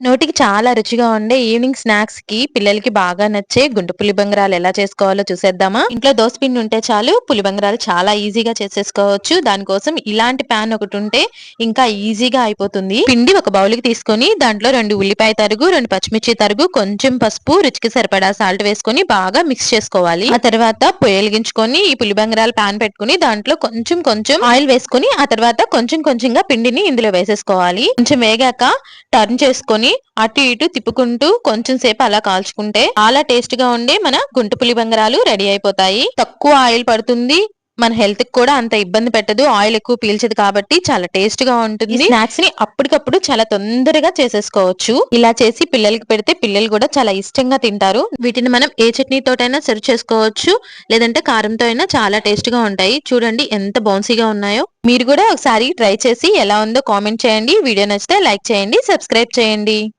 నోటికి చాలా రుచిగా ఉండే ఈవినింగ్ స్నాక్స్కి పిల్లలకి బాగా నచ్చే గుండు పులిబంగరాలు ఎలా చేసుకోవాలో చూసేద్దామా? ఇంట్లో పిండి ఉంటే చాలు పులిబంగరాలు చాలా ఈజీగా చేసేసుకోవచ్చు. దానికోసం ఇలాంటి ప్యాన్ ఒకటి ఉంటే ఇంకా ఈజీగా అయిపోతుంది. పిండి ఒక బౌల్కి తీసుకొని దాంట్లో రెండు ఉల్లిపాయ తరుగు రెండు పచ్చిమిర్చి తరుగు కొంచెం పసుపు రుచికి సరిపడా సాల్ట్ వేసుకొని బాగా మిక్స్ చేసుకోవాలి. ఆ తర్వాత పొయ్యలిగించుకొని ఈ పులిబంగరాలు ప్యాన్ పెట్టుకుని దాంట్లో కొంచెం కొంచెం ఆయిల్ వేసుకొని ఆ తర్వాత కొంచెం కొంచెంగా పిండిని ఇందులో వేసేసుకోవాలి. కొంచెం వేగాక టర్న్ చేసుకొని అటు ఇటు తిప్పుకుంటూ కొంచెం సేపు అలా కాల్చుకుంటే చాలా టేస్ట్గా ఉండే మన గుంట పులి బంగారాలు రెడీ అయిపోతాయి. తక్కువ ఆయిల్ పడుతుంది. మన హెల్త్కి కూడా అంత ఇబ్బంది పెట్టదు. ఆయిల్ ఎక్కువ పీల్చదు కాబట్టి చాలా టేస్ట్గా ఉంటుంది. స్నాక్స్ని అప్పటికప్పుడు చాలా తొందరగా చేసేసుకోవచ్చు. ఇలా చేసి పిల్లలకి పెడితే పిల్లలు కూడా చాలా ఇష్టంగా తింటారు. వీటిని మనం ఏ చట్నీ తోటైనా సర్వ్ చేసుకోవచ్చు. లేదంటే కారంతో అయినా చాలా టేస్ట్గా ఉంటాయి. చూడండి ఎంత బౌన్సీగా ఉన్నాయో. మీరు కూడా ఒకసారి ట్రై చేసి ఎలా ఉందో కామెంట్ చేయండి. వీడియో నచ్చితే లైక్ చేయండి సబ్స్క్రైబ్ చేయండి.